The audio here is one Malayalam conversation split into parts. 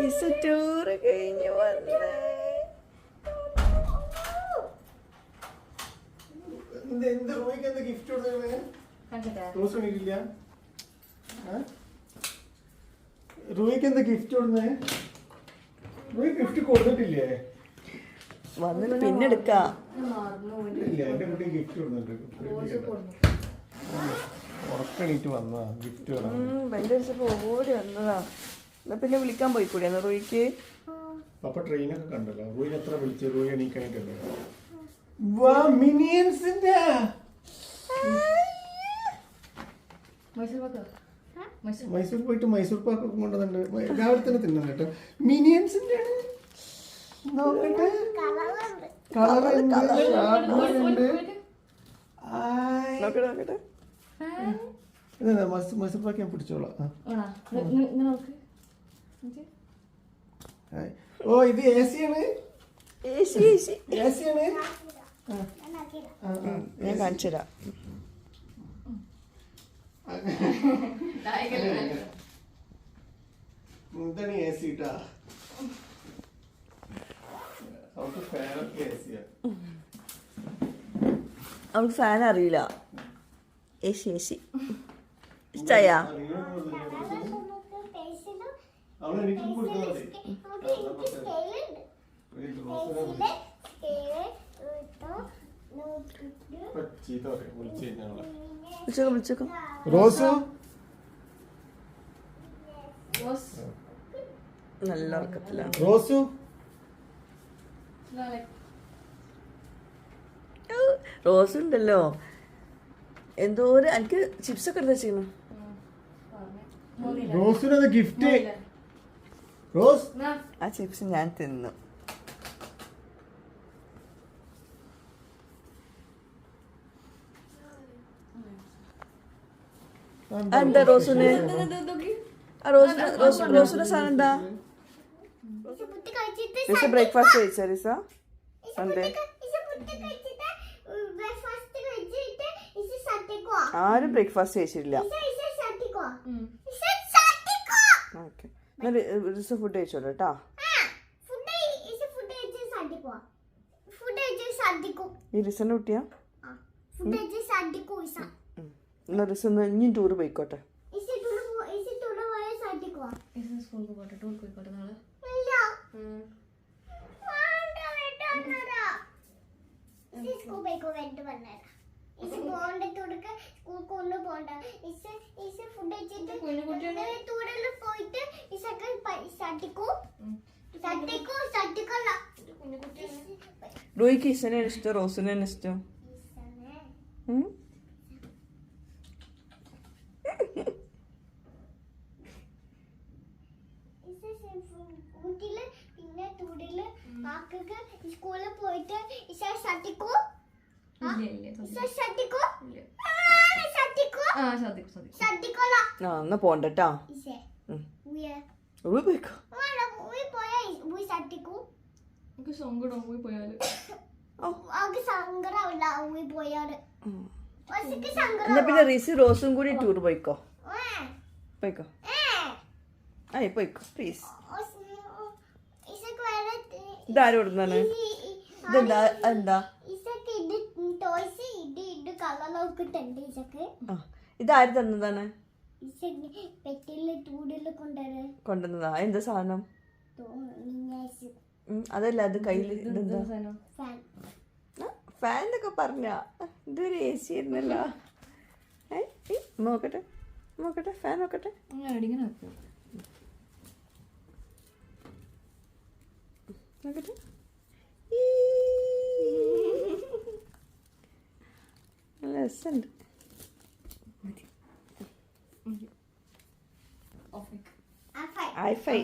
ഇസ ടൂറ് കഴിഞ്ഞ് വന്നേ. എന്ത് എന്താ ഗിഫ്റ്റ് റോയ്ക്ക് എന്താ ഗിഫ്റ്റ് കൊടുത്തേ റോയ് ഗിഫ്റ്റ് കൊടുത്തിട്ടില്ലേ? വന്നിട്ട് പിന്നെ എടുക്കാം. ഉറക്കണീറ്റ് വന്നതാ ഗിഫ്റ്റ് ഓടി വന്നതാ. എന്നാ പിന്നെ വിളിക്കാൻ പോയി എന്നാ റോയിക്ക്? അപ്പൊ ട്രെയിനൊക്കെ കണ്ടല്ലോ. റോയിന് എത്ര വിളിച്ചു? റോയി എണീക്കാനായിട്ടുണ്ട് വാ മിനിയൻസിന്റെ. മൈസൂർ പോയിട്ട് മൈസൂർ പാക്ക്? ഒക്കെ കൊണ്ടുവന്നിട്ടുണ്ട്. രാവിലെ തന്നെ തിന്നാൻ കേട്ടോ. മിനിയൻസിന്റെ ആണ് നോക്കട്ടെ. കളർ ഉണ്ട് ആയ്. നോക്കട്ടെ. നോക്കട്ടെ ഇതെന്താ? മൈസൂർ പാക്ക് ഞാൻ പിടിച്ചോളാം. ഓ ഇത് എ സി ആണ് എ സി ആണ്? ആ, ആ, ആ. ഞാൻ കാണിച്ചു തരാം. എന്താണ് എ സി ഇട്ടാ. അവർക്ക് ഫാനൊക്കെ എ സിയാ അവൾക്ക് ഫാൻ അറിയില്ല. ഏശി ഏശി ഇഷ്ടായാ? അവൾ എനിക്ക് കൊടുത്താൽ മതി ചീത്ത പറയും വിളിച്ചു കഴിഞ്ഞാൽ വിളിച്ചോക്കാം. റോസ്? നല്ല ഉറക്കത്തിലാണ്. റോസു? റോസ് ഉണ്ടല്ലോ. എന്തോരം എനിക്ക് ചിപ്സ് ഒക്കെ എടുത്ത് വെച്ചിരുന്നു റോസിനത് ഗിഫ്റ്റ് റോസ്? ആ ചിപ്സ് ഞാൻ തിന്നു. എന്താ റോസിന്? റോസിന് സാധനം എന്താ? റിസ ബ്രേക്ക്ഫാസ്റ്റ് കഴിച്ചാ റിസ സൺഡേ ആരും ബ്രേക്ക്ഫാസ്റ്റ് കഴിച്ചിട്ടില്ല. ഓക്കെ. റിസ ഫുഡ് കഴിച്ചോളൂ കേട്ടോ. ഈ റിസന്റെ കുട്ടിയാ? ഫുഡ് വെച്ചിട്ട് തുടർന്ന് പോയിട്ട് ഇസക്ക് സട്ടിക്കോ സട്ടിക്കോ സട്ടിക്കല്ല റോയ്ക്ക് ഇസനെ ഇഷ്ടം റോസിനെ ഇഷ്ടം. ഊട്ടിയിൽ പിന്നെ തൂടിൽ കാക്കക്ക് സ്കൂളിൽ പോയിട്ട് ഇഷാ എന്നാ സങ്കടം പോയി പോയാൽ. എന്നാ സങ്കടം പിന്നെ റിസി റോസും കൂടി ടൂർ പോയിക്കോ. പോയിക്കോ. ആയി പോയിക്കോ പ്ലീസ് ഇതാര ഇടുന്നാണ് ഇതെന്താ എന്താ ഇസക്ക് ഇത് ടോയ്സ് ഇത് ഇത് കളർ നോക്കിട്ടുണ്ട് ഇസക്ക് ആ ഇതാര് തന്നതാണ് കൊണ്ടുവന്നതാ എന്താ സാധനം ഉം, അതല്ല അത് കയ്യിൽ ഇതെന്താ ഫാൻ എന്നൊക്കെ പറഞ്ഞ ഇതൊരു എ സി ആയിരുന്നല്ലോ നോക്കട്ടെ നോക്കട്ടെ ഫാൻ നോക്കട്ടെ നോക്കട്ടെ. നല്ല രസമുണ്ട്. ഐ ഫൈ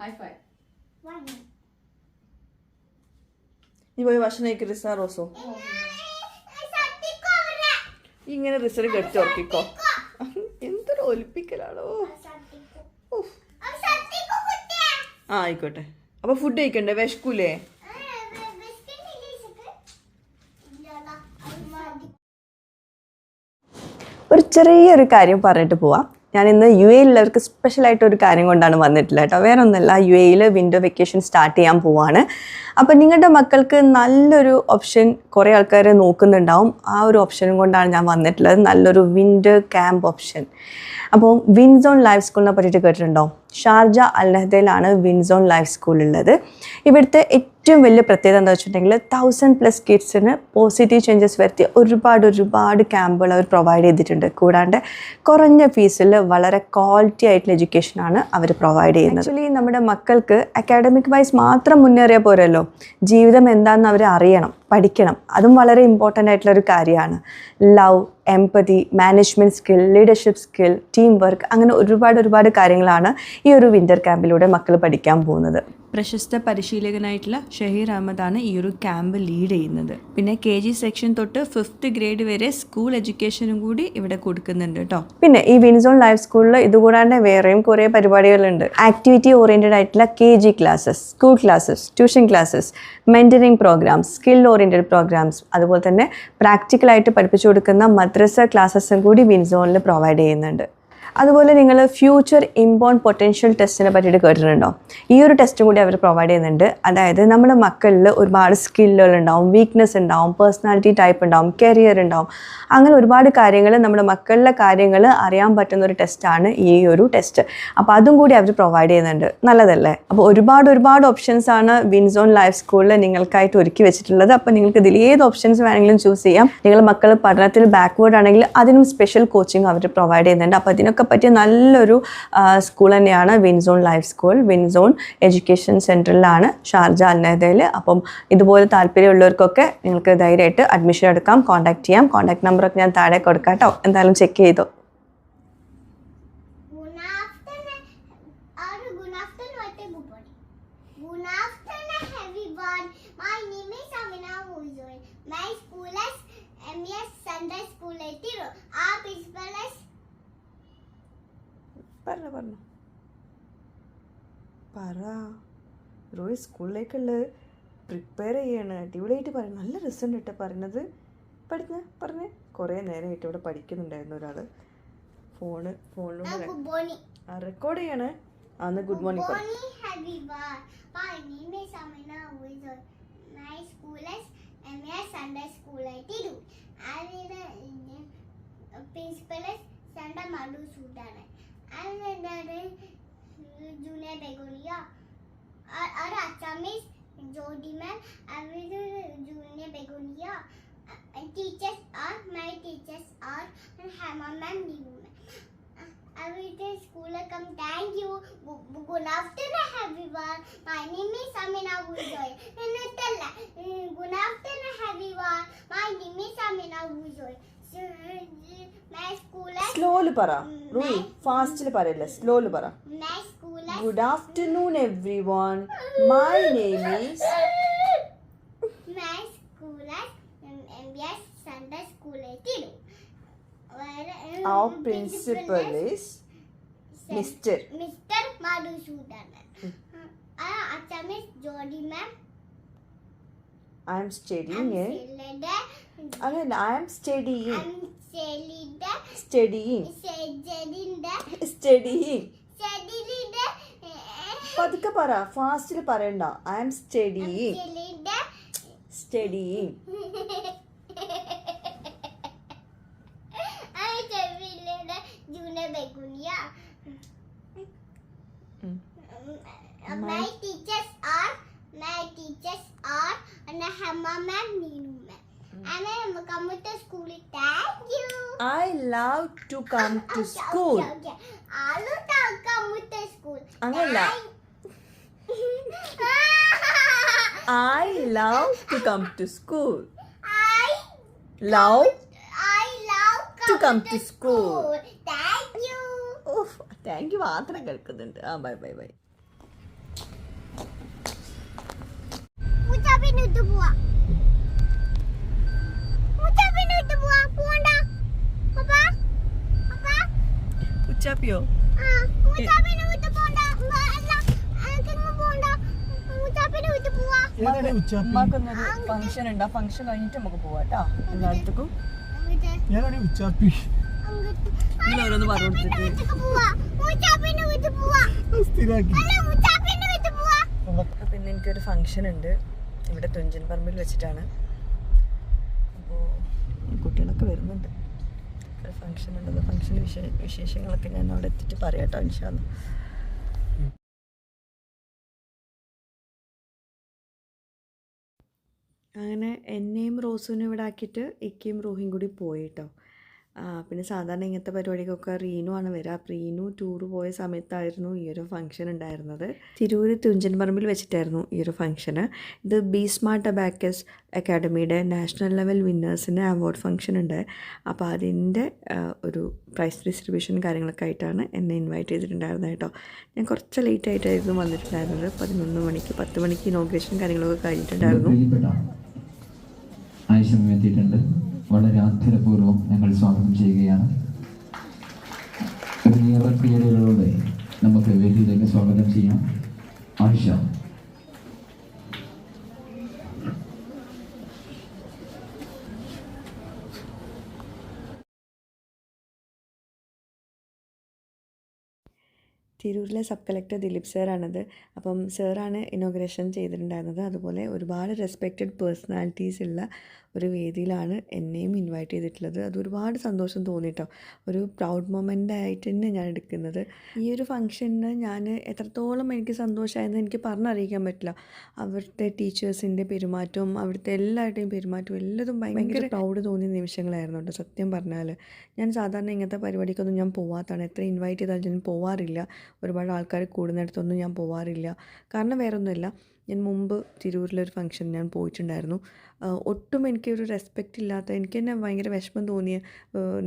ഹൈ ഫൈ നീ പോയി ഭക്ഷണം കഴിക്കും റിസ. റോസോ ഇങ്ങനെ റിസൾട്ട് കെട്ടി ഉറക്കിക്കോ. എന്തൊരു ഒലിപ്പിക്കലാണോ. ഉഫ്. ആ ആയിക്കോട്ടെ. അപ്പൊ ഫുഡ് കഴിക്കണ്ടേ? വിശക്കൂലേ? ഒരു ചെറിയൊരു കാര്യം പറഞ്ഞിട്ട് പോവാം. ഞാൻ ഇന്ന് യു എയിലുള്ളവർക്ക് സ്പെഷ്യലായിട്ട് ഒരു കാര്യം കൊണ്ടാണ് വന്നിട്ടില്ല കേട്ടോ. വേറെ ഒന്നല്ല യു എയിൽ വിൻഡോ വെക്കേഷൻ സ്റ്റാർട്ട് ചെയ്യാൻ പോവാണ്. അപ്പം നിങ്ങളുടെ മക്കൾക്ക് നല്ലൊരു ഓപ്ഷൻ കുറേ ആൾക്കാർ നോക്കുന്നുണ്ടാവും. ആ ഒരു ഓപ്ഷനും കൊണ്ടാണ് ഞാൻ വന്നിട്ടുള്ളത്. നല്ലൊരു വിൻഡോ ക്യാമ്പ് ഓപ്ഷൻ അപ്പോൾ വിൻസോൺ ലൈഫ് സ്കൂളിനെ പറ്റിയിട്ട് കേട്ടിട്ടുണ്ടോ? ഷാർജ അൽഹദയിലാണ് വിൻസോൺ ലൈഫ് സ്കൂൾ ഉള്ളത്. ഇവിടുത്തെ ഏറ്റവും വലിയ പ്രത്യേകത എന്താ വെച്ചിട്ടുണ്ടെങ്കിൽ തൗസൻഡ് പ്ലസ് കിഡ്സിന് പോസിറ്റീവ് ചേഞ്ചസ് വരുത്തി ഒരുപാട് ഒരുപാട് ക്യാമ്പുകൾ അവർ പ്രൊവൈഡ് ചെയ്തിട്ടുണ്ട്. കൂടാണ്ട് കുറഞ്ഞ ഫീസിൽ വളരെ ക്വാളിറ്റി ആയിട്ടുള്ള എഡ്യൂക്കേഷനാണ് അവർ പ്രൊവൈഡ് ചെയ്യുന്നത്. ആക്ച്വലി നമ്മുടെ മക്കൾക്ക് അക്കാഡമിക് വൈസ് മാത്രം മുന്നേറിയാൽ പോരല്ലോ. ജീവിതം എന്താണെന്ന് അവർ അറിയണം. പഠിക്കണം. അതും വളരെ ഇമ്പോർട്ടന്റ് ആയിട്ടുള്ള ഒരു കാര്യമാണ്. Love empathy management skill leadership skill team work അങ്ങനെ ഒരുപാട് ഒരുപാട് കാര്യങ്ങളാണ് ഈ ഒരു വിന്റർ ക്യാമ്പിലൂടെ മക്കൾ പഠിക്കാൻ പോകുന്നത്. പ്രശസ്ത പരിശീലകനായിട്ടുള്ള ഷഹീർ അഹമ്മദാണ് ഈ ഒരു ക്യാമ്പ് ലീഡ് ചെയ്യുന്നത്. പിന്നെ കെ ജി സെക്ഷൻ തൊട്ട് ഫിഫ്ത്ത് ഗ്രേഡ് വരെ സ്കൂൾ എഡ്യൂക്കേഷനും കൂടി ഇവിടെ കൊടുക്കുന്നുണ്ട് കേട്ടോ പിന്നെ ഈ വിൻസോൺ ലൈഫ് സ്കൂളിൽ ഇതുകൂടാണ്ട് വേറെയും കുറേ പരിപാടികളുണ്ട്. ആക്ടിവിറ്റി ഓറിയന്റഡ് ആയിട്ടുള്ള K G classes school classes tuition classes mentoring programs skill oriented programs അതുപോലെ തന്നെ പ്രാക്ടിക്കലായിട്ട് പഠിപ്പിച്ചു കൊടുക്കുന്ന മദ്രസ ക്ലാസ്സസും കൂടി വിൻസോണിൽ പ്രൊവൈഡ് ചെയ്യുന്നുണ്ട്. അതുപോലെ നിങ്ങൾ ഫ്യൂച്ചർ ഇമ്പോൺ പൊട്ടൻഷ്യൽ ടെസ്റ്റിനെ പറ്റിയിട്ട് കേട്ടിട്ടുണ്ടോ? ഈ ഒരു ടെസ്റ്റും കൂടി അവർ പ്രൊവൈഡ് ചെയ്യുന്നുണ്ട്. അതായത് നമ്മുടെ മക്കളിൽ ഒരുപാട് സ്കില്ലുകൾ ഉണ്ടാവും വീക്ക്നെസ് ഉണ്ടാവും പേഴ്സണാലിറ്റി ടൈപ്പ് ഉണ്ടാവും കരിയർ ഉണ്ടാവും. അങ്ങനെ ഒരുപാട് കാര്യങ്ങൾ നമ്മുടെ മക്കളിലെ കാര്യങ്ങൾ അറിയാൻ പറ്റുന്ന ഒരു ടെസ്റ്റാണ് ഈ ഒരു ടെസ്റ്റ് അപ്പോൾ അതും കൂടി അവർ പ്രൊവൈഡ് ചെയ്യുന്നുണ്ട്. നല്ലതല്ലേ? അപ്പോൾ ഒരുപാട് ഒരുപാട് ഓപ്ഷൻസ് ആണ് വിൻസോൺ ലൈഫ് സ്കൂളിൽ നിങ്ങൾക്കായിട്ട് ഒരുക്കി വെച്ചിട്ടുള്ളത്. അപ്പോൾ നിങ്ങൾക്ക് ഇതിൽ ഏത് ഓപ്ഷൻസ് വേണമെങ്കിലും ചൂസ് ചെയ്യാം. നിങ്ങൾ മക്കൾ പഠനത്തിൽ ബാക്ക്വേർഡ് ആണെങ്കിൽ അതിനും സ്പെഷ്യൽ കോച്ചിങ് അവർ പ്രൊവൈഡ് ചെയ്യുന്നുണ്ട്. അപ്പോൾ ഇതിനൊക്കെ പറ്റിയ നല്ലൊരു സ്കൂൾ തന്നെയാണ് Winzone life school Winzone education സെന്ററിലാണ് Sharjah അൽനദയിൽ അപ്പം ഇതുപോലെ താല്പര്യമുള്ളവർക്കൊക്കെ നിങ്ങൾക്ക് ധൈര്യമായിട്ട് അഡ്മിഷൻ എടുക്കാം. കോൺടാക്ട് ചെയ്യാം. കോൺടാക്ട് നമ്പറൊക്കെ ഞാൻ താഴെ കൊടുക്കാം കേട്ടോ. എന്തായാലും ചെക്ക് ചെയ്തോ. പറഞ്ഞു പറഞ്ഞു. പറ. റോയ് സ്കൂളിലേക്കുള്ള പ്രിപ്പയർ ചെയ്യാണ്. അടിപൊളിയായിട്ട് പറയും നല്ല രസമുണ്ട് കേട്ടോ പറയുന്നത്. പഠിക്കുന്ന പറഞ്ഞേ. കുറേ നേരമായിട്ട് ഇവിടെ പഠിക്കുന്നുണ്ടായിരുന്നു ഒരാൾ ഫോണ് ഫോണിലൂടെ. ആ റെക്കോർഡ് ചെയ്യാണ്. അന്ന് ഗുഡ് മോർണിംഗ് പറ. Morning, മലു My जुने बेगोरिया और और अच्छा मिस जोडी मैम आई विल जुने बेगोरिया टीचर्स और माय टीचर्स और Hema ma'am Neelu ma'am I will school come thank you good afternoon everyone my name is Amina गुजोय good afternoon everyone my name is Amina गुजोय സ്ലോൽ പറ റൂയി ഫാസ്റ്റിൽ പറയല്ലേ സ്ലോൽ പറ good afternoon everyone my name is uh, our principal is Mr. Mr. Madhusudan. Our Acham is Jodi Ma'am. I am studying. Studying Selida. അങ്ങനല്ല I M Sejedinda. Studying Sedilida. പതുക്കെ പറ ഫാസ്റ്റിൽ പറയണ്ട I M. I. Mm. Um, my teachers are my teachers are and Hama ma'am, Neenu ma'am. And I am come to school. Thank you. I love to come to school. Okay. Alu ta come to school. അങ്ങനല്ല I love to come to school. I love I love To come to school. Thank you. ഓഫ് താങ്ക് യു മാത്രം കേൾക്കുന്നുണ്ട് ആ ബൈ ബൈ ബൈ പോവാ പോവാ ഉച്ചാപ്പി ഉമ്മാക്കൊന്നൊരു ഫംഗ്ഷൻ ഉണ്ട്. ആ ഫംഗ്ഷൻ കഴിഞ്ഞിട്ട് നമുക്ക് പോവാട്ടോ എല്ലായിടത്തേക്കും. ഞാനാണ് ഉച്ചാപ്പി ഓരോന്ന് പറഞ്ഞു കൊടുത്തിട്ട് ഇന്ന് എനിക്കൊരു ഫംഗ്ഷൻ ഉണ്ട്. ഇവിടെ തുഞ്ചൻ പറമ്പിൽ വെച്ചിട്ടാണ്. കുട്ടികളൊക്കെ വരുന്നുണ്ട്. ഫംഗ്ഷൻ ഉണ്ടത് ഫംഗ്ഷൻ വിശേ വിശേഷങ്ങളൊക്കെ ഞാൻ അവിടെ എത്തിയിട്ട് പറയാം ഇൻഷാല്ല അങ്ങനെ എന്നെയും റോസുവിനും ഇവിടെ ആക്കിയിട്ട് ഇക്കയും റൂഹിയും കൂടി പോയി കേട്ടോ ആ, പിന്നെ സാധാരണ ഇങ്ങനത്തെ പരിപാടിക്കൊക്കെ റീനു ആണ് വരിക അപ്പോൾ റീനു ടൂറ് പോയ സമയത്തായിരുന്നു ഈ ഒരു ഫംഗ്ഷൻ ഉണ്ടായിരുന്നത്. തിരൂര് തുഞ്ചൻ പറമ്പിൽ വെച്ചിട്ടായിരുന്നു ഈ ഒരു ഫംഗ്ഷന് ഇത് ബി സ്മാർട്ട് അബാക്കസ് അക്കാഡമിയുടെ നാഷണൽ ലെവൽ വിന്നേഴ്സിന് അവാർഡ് ഫംഗ്ഷൻ ഉണ്ട്. അപ്പോൾ അതിന്റെ ഒരു പ്രൈസ് ഡിസ്ട്രിബ്യൂഷൻ കാര്യങ്ങളൊക്കെ ആയിട്ടാണ് എന്നെ ഇൻവൈറ്റ് ചെയ്തിട്ടുണ്ടായിരുന്നത് കേട്ടോ. ഞാൻ കുറച്ച് ലേറ്റ് ആയിട്ടായിരുന്നു വന്നിട്ടുണ്ടായിരുന്നത്. പതിനൊന്ന് മണിക്ക് പത്ത് മണിക്ക് ഇനോഗ്രേഷൻ കാര്യങ്ങളൊക്കെ കഴിഞ്ഞിട്ടുണ്ടായിരുന്നു. പ്രിയപ്പെട്ട ആയിഷമ എത്തിയിട്ടുണ്ട്. വളരെ ആദരപൂർവം ഞങ്ങൾ സ്വാഗതം ചെയ്യുകയാണ്. ഏറെ പ്രിയതകളോടെ നമുക്ക് വേദിയിലേക്ക് സ്വാഗതം ചെയ്യാം. ആയിഷ തിരൂരിലെ സബ് കളക്ടർ ദിലീപ് സാറാണത്. അപ്പം സാറാണ് ഇനോഗ്രേഷൻ ചെയ്തിട്ടുണ്ടായിരുന്നത്. അതുപോലെ ഒരുപാട് റെസ്പെക്റ്റഡ് പേഴ്സണാലിറ്റീസ് ഉള്ള ഒരു വേദിയിലാണ് എന്നെയും ഇൻവൈറ്റ് ചെയ്തിട്ടുള്ളത്. അത് ഒരുപാട് സന്തോഷം തോന്നിട്ടോ. ഒരു പ്രൗഡ് മൊമെന്റ് ആയിട്ട് തന്നെ ഞാൻ എടുക്കുന്നത്. ഈ ഒരു ഫംഗ്ഷന് ഞാൻ എത്രത്തോളം എനിക്ക് സന്തോഷമായെന്ന് എനിക്ക് പറഞ്ഞറിയിക്കാൻ പറ്റില്ല. അവിടുത്തെ ടീച്ചേഴ്സിന്റെ പെരുമാറ്റവും അവിടുത്തെ എല്ലാവരുടെയും പെരുമാറ്റവും എല്ലാതും ഭയങ്കര പ്രൗഡ് തോന്നിയ നിമിഷങ്ങളായിരുന്നു കേട്ടോ സത്യം പറഞ്ഞാൽ ഞാൻ സാധാരണ ഇങ്ങനത്തെ പരിപാടിക്കൊന്നും ഞാൻ പോവാത്താണ് എത്ര ഇൻവൈറ്റ് ചെയ്താലും ഞാൻ പോവാറില്ല. ഒരുപാട് ആൾക്കാർ കൂടുന്നിടത്തൊന്നും ഞാൻ പോവാറില്ല. കാരണം വേറൊന്നുമില്ല ഞാൻ മുമ്പ് തിരൂരിലൊരു ഫംഗ്ഷൻ ഞാൻ പോയിട്ടുണ്ടായിരുന്നു. ഒട്ടും എനിക്കൊരു റെസ്പെക്റ്റ് ഇല്ലാത്ത എനിക്ക് തന്നെ ഭയങ്കര വിഷമം തോന്നിയ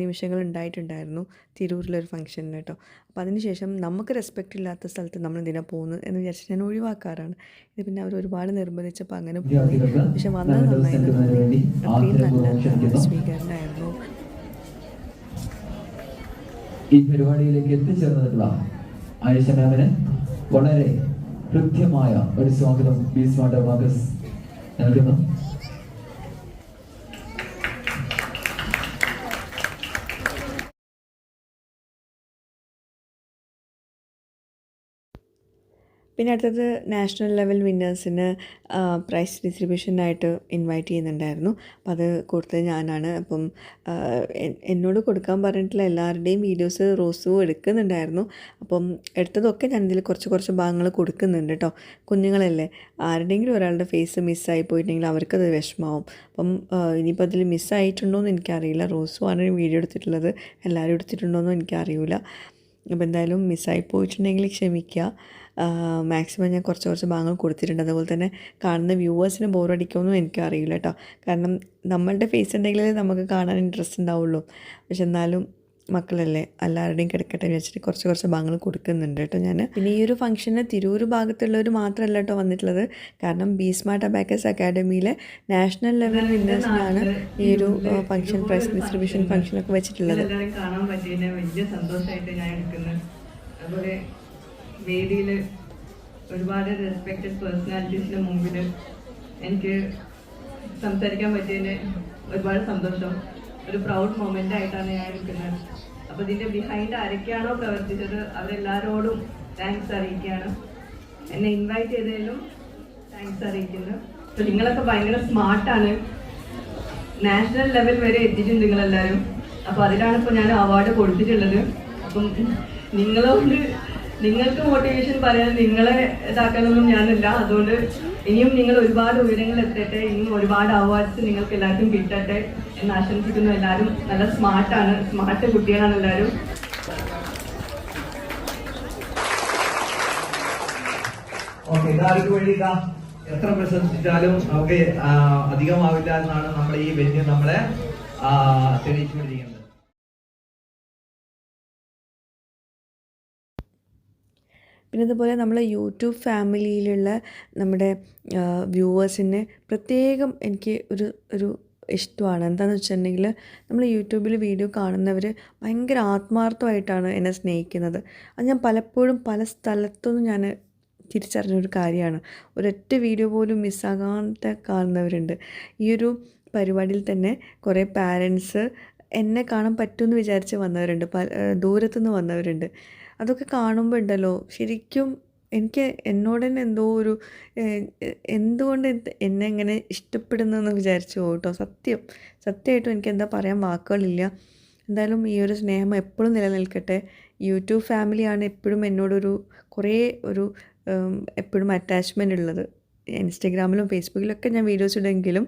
നിമിഷങ്ങൾ ഉണ്ടായിട്ടുണ്ടായിരുന്നു തിരൂരിലൊരു ഫംഗ്ഷനിൽ കേട്ടോ. അപ്പോൾ അതിനുശേഷം നമുക്ക് റെസ്പെക്റ്റ് ഇല്ലാത്ത സ്ഥലത്ത് നമ്മൾ എന്തിനാണ് പോകുന്നത് എന്ന് വിചാരിച്ച് ഞാൻ ഒഴിവാക്കാറാണ്. ഇത് പിന്നെ അവർ ഒരുപാട് നിർബന്ധിച്ചപ്പോൾ അങ്ങനെ പോയി. പക്ഷെ വന്നത് നല്ല നന്നായി ദിവസം തോന്നി വേണ്ടി അത്രയും നല്ല. സ്വീകരണമായിരുന്നു ഈ പരിപാടിയിലേക്ക് എത്തിച്ചേർന്നിട്ടുള്ള ആയിഷ മാമിന് വളരെ കൃത്യമായ ഒരു സ്വാഗതം ബി സ്മാർട്ട് വാഗസ് നൽകുന്നു. പിന്നെ അടുത്തത് നാഷണൽ ലെവൽ വിന്നേഴ്സിന് പ്രൈസ് ഡിസ്ട്രിബ്യൂഷനായിട്ട് ഇൻവൈറ്റ് ചെയ്യുന്നുണ്ടായിരുന്നു. അപ്പം അത് കൊടുത്തത് ഞാനാണ്. അപ്പം എന്നോട് കൊടുക്കാൻ പറഞ്ഞിട്ടുള്ള എല്ലാവരുടെയും വീഡിയോസ് റോസും എടുക്കുന്നുണ്ടായിരുന്നു. അപ്പം എടുത്തതൊക്കെ ഞാൻ ഇതിൽ കുറച്ച് കുറച്ച് ഭാഗങ്ങൾ കൊടുക്കുന്നുണ്ട് കേട്ടോ കുഞ്ഞുങ്ങളല്ലേ ആരുടെയെങ്കിലും ഒരാളുടെ ഫേസ് മിസ്സായി പോയിട്ടുണ്ടെങ്കിൽ അവർക്കത് വിഷമാവും. അപ്പം ഇനിയിപ്പോൾ അതിൽ മിസ്സായിട്ടുണ്ടോ എന്ന് എനിക്കറിയില്ല. ആണ് വീഡിയോ എടുത്തിട്ടുള്ളത്. എല്ലാവരും എടുത്തിട്ടുണ്ടോ എന്നും എനിക്കറിയില്ല അപ്പോൾ എന്തായാലും മിസ്സായി പോയിട്ടുണ്ടെങ്കിൽ ക്ഷമിക്കുക മാക്സിമം ഞാൻ കുറച്ച് കുറച്ച് ഭാഗങ്ങൾ കൊടുത്തിട്ടുണ്ട്. അതുപോലെ തന്നെ കാണുന്ന വ്യൂവേഴ്സിന് ബോറടിക്കുമെന്നും എനിക്കറിയില്ല കേട്ടോ. കാരണം നമ്മളുടെ ഫേസ് ഉണ്ടെങ്കിലേ നമുക്ക് കാണാൻ ഇൻട്രസ്റ്റ് ഉണ്ടാവുള്ളൂ. പക്ഷെ എന്നാലും മക്കളല്ലേ എല്ലാവരുടെയും കിടക്കട്ടെ എന്ന് വെച്ചിട്ട് കുറച്ച് കുറച്ച് ഭാഗങ്ങൾ കൊടുക്കുന്നുണ്ട് കേട്ടോ ഞാൻ പിന്നെ ഈ ഒരു ഫംഗ്ഷന് തിരൂർ ഭാഗത്തുള്ളവർ മാത്രമല്ല കേട്ടോ വന്നിട്ടുള്ളത്. കാരണം ബി സ്മാർട്ട് അബാക്കസ് അക്കാഡമിയിലെ നാഷണൽ ലെവൽ വിന്നേഴ്സിനാണ് ഈ ഒരു ഫംഗ്ഷൻ പ്രൈസ് ഡിസ്ട്രിബ്യൂഷൻ ഫംഗ്ഷനൊക്കെ വെച്ചിട്ടുള്ളത്. കാണാൻ പറ്റിയതിന് വലിയ സന്തോഷമായിട്ട് ഞാൻ എടുക്കുന്നത് അതുപോലെ വേദിയിൽ ഒരുപാട് റെസ്പെക്റ്റഡ് പേഴ്സണാലിറ്റീസിന് മുമ്പിൽ എനിക്ക് സംസാരിക്കാൻ പറ്റിയതിന് ഒരുപാട് സന്തോഷം. ഒരു പ്രൗഡ് മൊമെന്റ് ആയിട്ടാണ് ഞാൻ എടുക്കുന്നത് അപ്പോൾ ഇതിന്റെ ബിഹൈൻഡ് ആരൊക്കെയാണോ പ്രവർത്തിച്ചത് അവരെല്ലാവരോടും താങ്ക്സ് അറിയിക്കുകയാണ്. എന്നെ ഇൻവൈറ്റ് ചെയ്തതിലും താങ്ക്സ് അറിയിക്കുന്നു. അപ്പോൾ നിങ്ങളൊക്കെ ഭയങ്കര സ്മാർട്ടാണ് നാഷണൽ ലെവൽ വരെ എത്തിയിട്ടുണ്ട് നിങ്ങളെല്ലാവരും അപ്പോൾ അതിലാണ് ഇപ്പോൾ ഞാൻ അവാർഡ് കൊടുത്തിട്ടുള്ളത്. അപ്പം നിങ്ങളോട് നിങ്ങൾക്ക് മോട്ടിവേഷൻ പറയാൻ നിങ്ങളെ ഇതാക്കാനൊന്നും ഞാനില്ല. അതുകൊണ്ട് ഇനിയും നിങ്ങൾ ഒരുപാട് ഉയരങ്ങൾ എത്തട്ടെ ഇനിയും ഒരുപാട് അവാർഡ്സ് നിങ്ങൾക്ക് എല്ലാവർക്കും കിട്ടട്ടെ എന്ന് ആശംസിക്കുന്നു. എല്ലാവരും നല്ല സ്മാർട്ടാണ് സ്മാർട്ട് കുട്ടികളാണ് എല്ലാവരും. ഓക്കെ ഇതാർക്ക് വേണ്ടി എത്ര പ്രശംസിച്ചാലും നമുക്ക് അധികമാവില്ല എന്നാണ് നമ്മുടെ ഈ വെന്യൂ നമ്മളെ തെളിയിച്ചുകൊണ്ടിരിക്കുന്നത്. പിന്നെ അതുപോലെ നമ്മൾ യൂട്യൂബ് ഫാമിലിയിലുള്ള നമ്മുടെ വ്യൂവേഴ്സിന് പ്രത്യേകം എനിക്ക് ഒരു ഒരു ഇഷ്ടമാണ്. എന്താണെന്ന് വെച്ചിട്ടുണ്ടെങ്കിൽ നമ്മൾ യൂട്യൂബിൽ വീഡിയോ കാണുന്നവർ ഭയങ്കര ആത്മാർത്ഥമായിട്ടാണ് എന്നെ സ്നേഹിക്കുന്നത്. അത് ഞാൻ പലപ്പോഴും പല സ്ഥലത്തുനിന്നും ഞാൻ തിരിച്ചറിഞ്ഞൊരു കാര്യമാണ്. ഒരൊറ്റ വീഡിയോ പോലും മിസ്സാകാതെ കാണുന്നവരുണ്ട്. ഈ ഒരു പരിപാടിയിൽ തന്നെ കുറേ പാരൻസ് എന്നെ കാണാൻ പറ്റുമെന്ന് വിചാരിച്ച് വന്നവരുണ്ട്. ദൂരത്തുനിന്ന് വന്നവരുണ്ട്. അതൊക്കെ കാണുമ്പോൾ ഉണ്ടല്ലോ ശരിക്കും എനിക്ക് എന്നോട് തന്നെ എന്തോ ഒരു എന്തുകൊണ്ട് എന്നെ ഇങ്ങനെ ഇഷ്ടപ്പെടുന്നതെന്ന് വിചാരിച്ചു കേട്ടോ. സത്യം. സത്യമായിട്ടും എനിക്ക് എന്താ പറയാൻ വാക്കുകളില്ല. എന്തായാലും ഈ ഒരു സ്നേഹം എപ്പോഴും നിലനിൽക്കട്ടെ. യൂട്യൂബ് ഫാമിലിയാണ് എപ്പോഴും എന്നോടൊരു കുറേ ഒരു എപ്പോഴും അറ്റാച്ച്മെന്റ് ഉള്ളത്. ഇൻസ്റ്റഗ്രാമിലും ഫേസ്ബുക്കിലൊക്കെ ഞാൻ വീഡിയോസ് ഇടുമെങ്കിലും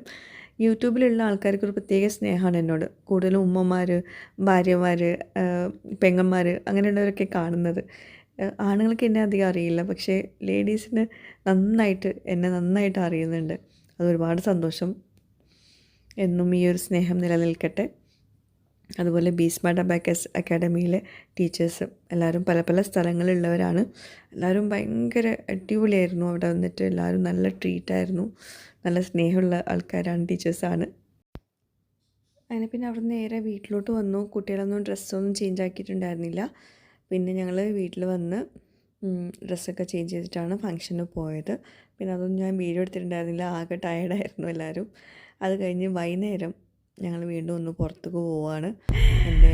യൂട്യൂബിലുള്ള ആൾക്കാർക്ക് ഒരു പ്രത്യേക സ്നേഹമാണ് എന്നോട്. കൂടുതലും ഉമ്മമാർ ഭാര്യമാർ പെങ്ങന്മാർ അങ്ങനെയുള്ളവരൊക്കെ കാണുന്നത്. ആണുങ്ങൾക്ക് എന്നെ അധികം അറിയില്ല. പക്ഷേ ലേഡീസിന് നന്നായിട്ട് എന്നെ നന്നായിട്ട് അറിയുന്നുണ്ട്. അത് ഒരുപാട് സന്തോഷം. എന്നും ഈ ഒരു സ്നേഹം നിലനിൽക്കട്ടെ. അതുപോലെ ബീസ്മാർട്ട് അബാക്കസ് അക്കാഡമിയിലെ ടീച്ചേഴ്സ് എല്ലാവരും പല പല സ്ഥലങ്ങളിലുള്ളവരാണ്. എല്ലാവരും ഭയങ്കര അടിപൊളിയായിരുന്നു അവിടെ വന്നിട്ട്. എല്ലാവരും നല്ല ട്രീറ്റായിരുന്നു നല്ല സ്നേഹമുള്ള ആൾക്കാരാണ് ടീച്ചേഴ്സാണ് അങ്ങനെ പിന്നെ അവിടെ നേരെ വീട്ടിലോട്ട് വന്നു. കുട്ടികളൊന്നും ഡ്രസ്സൊന്നും ചേഞ്ച് ആക്കിയിട്ടുണ്ടായിരുന്നില്ല. പിന്നെ ഞങ്ങൾ വീട്ടിൽ വന്ന് ഡ്രസ്സൊക്കെ ചേഞ്ച് ചെയ്തിട്ടാണ് ഫംഗ്ഷന് പോയത്. പിന്നെ അതൊന്നും ഞാൻ വീഡിയോ എടുത്തിട്ടുണ്ടായിരുന്നില്ല. ആകെ ടയർഡായിരുന്നു എല്ലാവരും. അത് കഴിഞ്ഞ് വൈകുന്നേരം ഞങ്ങൾ വീണ്ടും ഒന്ന് പുറത്തേക്ക് പോവാണ്. എന്റെ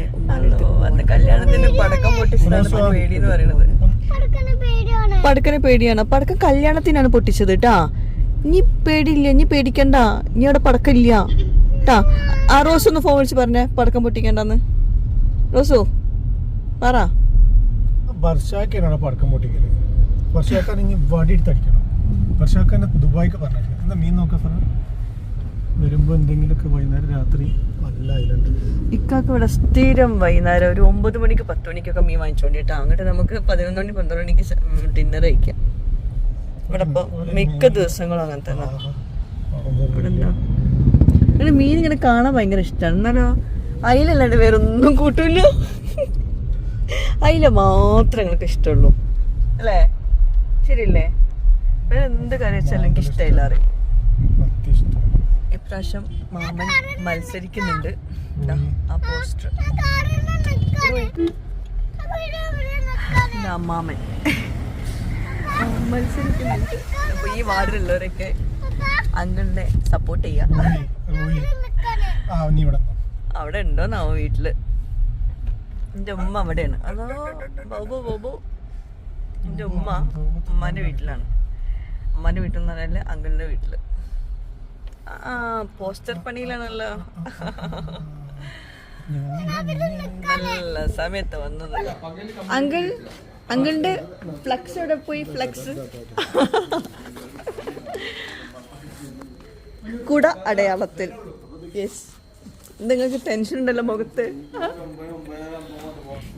പടക്കനെ പേടിയാണ്. പടക്കം കല്യാണത്തിനാണ് പൊട്ടിച്ചത് കേട്ടാ നീ പേടിയില്ല നീ പേടിക്കണ്ട. നീ അവിടെ പടക്കമില്ല. കേട്ടാ ആ റോസ് ഒന്ന് ഫോൺ വിളിച്ച് പറഞ്ഞേ പടക്കം പൊട്ടിക്കണ്ടെന്ന്. റോസു പറ. വർഷാക്കാനാണ് പടക്കം പൊട്ടിക്കൽ. വടി എടുത്തടിക്കണം. വർഷാക്കാനെ ദുബായിക്ക് പറഞ്ഞു എന്താ മീൻ നോക്കാ സാർ വരുമ്പോൾ എന്തെങ്കിലുമൊക്കെ വൈകുന്നേരം രാത്രി നല്ല ഇക്കാക്ക് ഇവിടെ സ്ഥിരം വൈകുന്നേരം ഒരു ഒമ്പത് മണിക്ക് പത്ത് മണിക്കൊക്കെ മീൻ വാങ്ങിച്ചോണ്ടിട്ടാ. അങ്ങോട്ട് നമുക്ക് പതിനൊന്ന് മണി പന്ത്രണ്ട് മണിക്ക് ഡിന്നർ കഴിക്കാം. ഇവിടെ ഇപ്പൊ മിക്ക ദിവസങ്ങളും അങ്ങനെ തന്നെ. ഇവിടെ എന്താ അങ്ങനെ മീൻ ഇങ്ങനെ കാണാൻ ഭയങ്കര ഇഷ്ടമാണ് എന്നാലോ അയിലല്ലാണ്ട് വേറെ ഒന്നും കൂട്ടൂല. അയില മാത്രമേ നിങ്ങൾക്ക് ഇഷ്ടമുള്ളൂ. അല്ലേ? ശരിയല്ലേ? വേറെ എന്ത് കറി വെച്ചാലും എനിക്ക് ഇഷ്ടമില്ല അറിയും? ഇപ്രാവശ്യം മാമൻ മത്സരിക്കുന്നുണ്ട്. ആ പോസ്റ്റർ. അമ്മാമൻ മത്സരിക്കുന്നുണ്ട്. അപ്പൊ ഈ വാർഡിലുള്ളവരൊക്കെ അങ്കിളിനെ സപ്പോർട്ട് ചെയ്യാം. നിന്നോ. അവിടെ ഉണ്ടോന്നാവോ വീട്ടിൽ. എന്റെ ഉമ്മ അവിടെയാണ്. അതോ ബോബോ ബോബോ എന്റെ ഉമ്മ ഉമ്മാന്റെ വീട്ടിലാണ്. ഉമ്മാന്റെ വീട്ടിൽ എന്ന് പറഞ്ഞാൽ അങ്കിളിന്റെ വീട്ടിൽ. പോസ്റ്റർ പണിയിലാണല്ലോ നല്ല. സമയത്ത് വന്നത്. അങ്കിൾ അങ്കിളിന്റെ ഫ്ലക്സ് ഇവിടെ പോയി? ഫ്ലക്സ്. കുട അടയാളത്തിൽ. യെസ് നിങ്ങൾക്ക് ടെൻഷൻ ഉണ്ടല്ലോ മുഖത്ത്.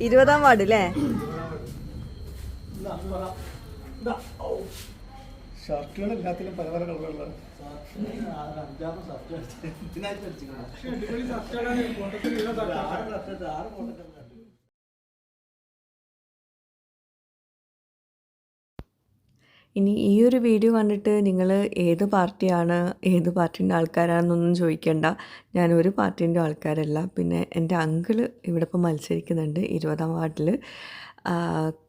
ഇരുപതാം വാർഡ് അല്ലേ ഷർട്ടുകൾ എല്ലാത്തിലും പല പല കളറുകളാണ് ഇനി ഈ ഒരു വീഡിയോ കണ്ടിട്ട് നിങ്ങൾ ഏത് പാർട്ടിയാണ് ഏത് പാർട്ടീന്റെ ആൾക്കാരാണെന്നൊന്നും ചോദിക്കേണ്ട. ഞാൻ ഒരു പാർട്ടീന്റെ ആൾക്കാരല്ല. പിന്നെ എന്റെ അങ്കിൾ ഇവിടെ ഇപ്പോൾ മത്സരിക്കുന്നുണ്ട് ഇരുപതാം വാർഡിൽ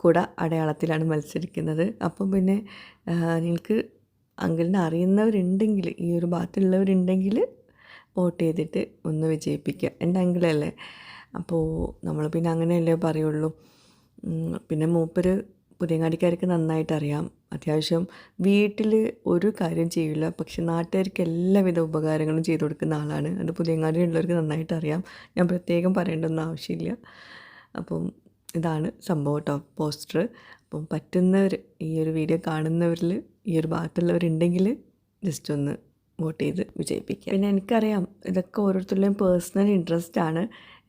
കുട അടയാളത്തിലാണ് മത്സരിക്കുന്നത്. അപ്പം പിന്നെ നിങ്ങൾക്ക് അങ്കിളിനെ അറിയുന്നവരുണ്ടെങ്കിൽ ഈ ഒരു ഭാഗത്തുള്ളവരുണ്ടെങ്കിൽ വോട്ട് ചെയ്തിട്ട് ഒന്ന് വിജയിപ്പിക്കുക. എന്റെ അങ്കിളല്ലേ? അപ്പോൾ നമ്മൾ പിന്നെ അങ്ങനെയല്ലേ പറയുള്ളൂ. പിന്നെ മൂപ്പര് പുതിയങ്ങാടിക്കാർക്ക് നന്നായിട്ട് അറിയാം. അത്യാവശ്യം വീട്ടിൽ ഒരു കാര്യം ചെയ്യില്ല പക്ഷെ നാട്ടുകാർക്ക് എല്ലാവിധ ഉപകാരങ്ങളും ചെയ്തു കൊടുക്കുന്ന ആളാണ്. അത് പുതിയങ്ങാടിയുള്ളവർക്ക് നന്നായിട്ട് അറിയാം. ഞാൻ പ്രത്യേകം പറയേണ്ടൊന്നും ആവശ്യമില്ല. അപ്പം ഇതാണ് സംഭവം കേട്ടോ പോസ്റ്റർ അപ്പം പറ്റുന്നവർ ഈ ഒരു വീഡിയോ കാണുന്നവരിൽ ഈ ഒരു ഭാഗത്തുള്ളവരുണ്ടെങ്കിൽ ജസ്റ്റ് ഒന്ന് വോട്ട് ചെയ്ത് വിജയിപ്പിക്കുക. പിന്നെ എനിക്കറിയാം ഇതൊക്കെ ഓരോരുത്തരുടെയും പേഴ്സണൽ ഇൻട്രസ്റ്റ് ആണ്.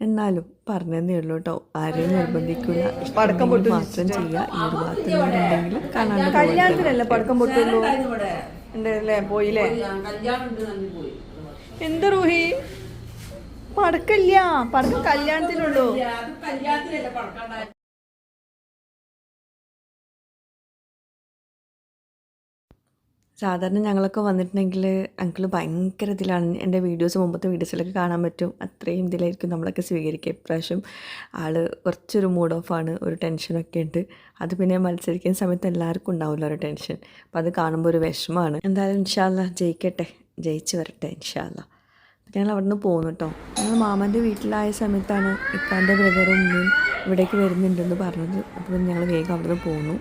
എന്നാലും പറഞ്ഞതേ ഉള്ളൂ കേട്ടോ. ആരെയും നിർബന്ധിക്കില്ല പടക്കം പൊട്ട് മാത്രം ചെയ്യുക. ഈ ഒരു ഭാഗത്തുള്ളവരുണ്ടെങ്കിൽ കാണാണ്ട് കല്യാണത്തിനല്ല പടക്കം പൊട്ടുള്ളൂ? പോയില്ലേ? എന്താ റൂഹി? പടക്കല്ല പടക്കം കല്യാണത്തിനുള്ളൂ. സാധാരണ ഞങ്ങളൊക്കെ വന്നിട്ടുണ്ടെങ്കിൽ അങ്കിൾ ഭയങ്കര ഇതിലാണ്. എന്റെ വീഡിയോസ് മുമ്പത്തെ വീഡിയോസിലൊക്കെ കാണാൻ പറ്റും. അത്രയും ഇതിലായിരിക്കും നമ്മളൊക്കെ സ്വീകരിക്കുക. ഇപ്രാവശ്യം ആൾ കുറച്ചൊരു മൂഡ് ഓഫ് ആണ്. ഒരു ടെൻഷനൊക്കെ ഉണ്ട്. അത് പിന്നെ മത്സരിക്കുന്ന സമയത്ത് എല്ലാവർക്കും ഉണ്ടാവില്ല ഒരു ടെൻഷൻ അപ്പോൾ അത് കാണുമ്പോൾ ഒരു വിഷമമാണ്. എന്തായാലും ഇൻഷാല്ല ജയിക്കട്ടെ. ജയിച്ച് വരട്ടെ ഇൻഷാല്ല ഞങ്ങൾ അവിടെ നിന്ന് പോകുന്നു കേട്ടോ ഞങ്ങൾ മാമന്റെ വീട്ടിലായ സമയത്താണ് ഇക്കാന്റെ ബ്രദറും ഇവിടേക്ക് വരുന്നുണ്ടെന്ന് പറഞ്ഞത്. അപ്പോൾ ഞങ്ങൾ വേഗം അവിടെ നിന്ന് പോന്നു.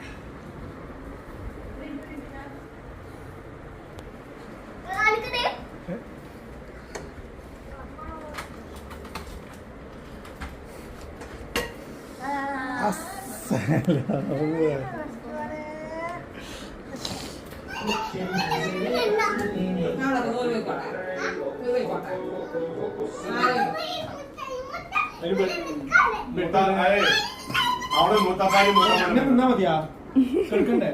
അവിടെ മുത്തപ്പാരി എന്നെ നിന്നാ മതിയാ. കേൾക്കണ്ടേ?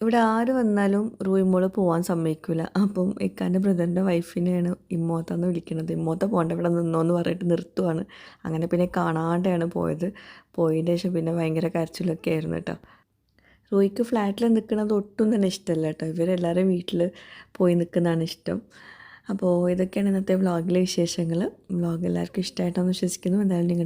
ഇവിടെ ആര് വന്നാലും റൂയിമോൾ പോവാൻ സമ്മതിക്കില്ല അപ്പം ഇക്കാന്റെ ബ്രദറിന്റെ വൈഫിനെയാണ് ഇമ്മോത്താന്ന് വിളിക്കുന്നത് ഇമ്മോത്ത പോകണ്ട ഇവിടെ നിന്നോ എന്ന് പറഞ്ഞിട്ട് നിർത്തുവാണ്. അങ്ങനെ പിന്നെ കാണാണ്ടാണ് പോയത്. പോയതിന്റെ ശേഷം പിന്നെ ഭയങ്കര കരച്ചിലൊക്കെ ആയിരുന്നു കേട്ടോ. റോയ്ക്ക് ഫ്ലാറ്റിൽ നിൽക്കുന്നത് ഒട്ടും തന്നെ ഇഷ്ടമല്ല കേട്ടോ. ഇവരെല്ലാവരും വീട്ടിൽ പോയി നിൽക്കുന്നതാണ് ഇഷ്ടം. അപ്പോൾ ഇതൊക്കെയാണ് ഇന്നത്തെ വ്ളോഗിലെ വിശേഷങ്ങൾ. വ്ളോഗ് എല്ലാവർക്കും ഇഷ്ടമായിട്ടാണെന്ന് വിശ്വസിക്കുന്നു. എന്തായാലും നിങ്ങൾ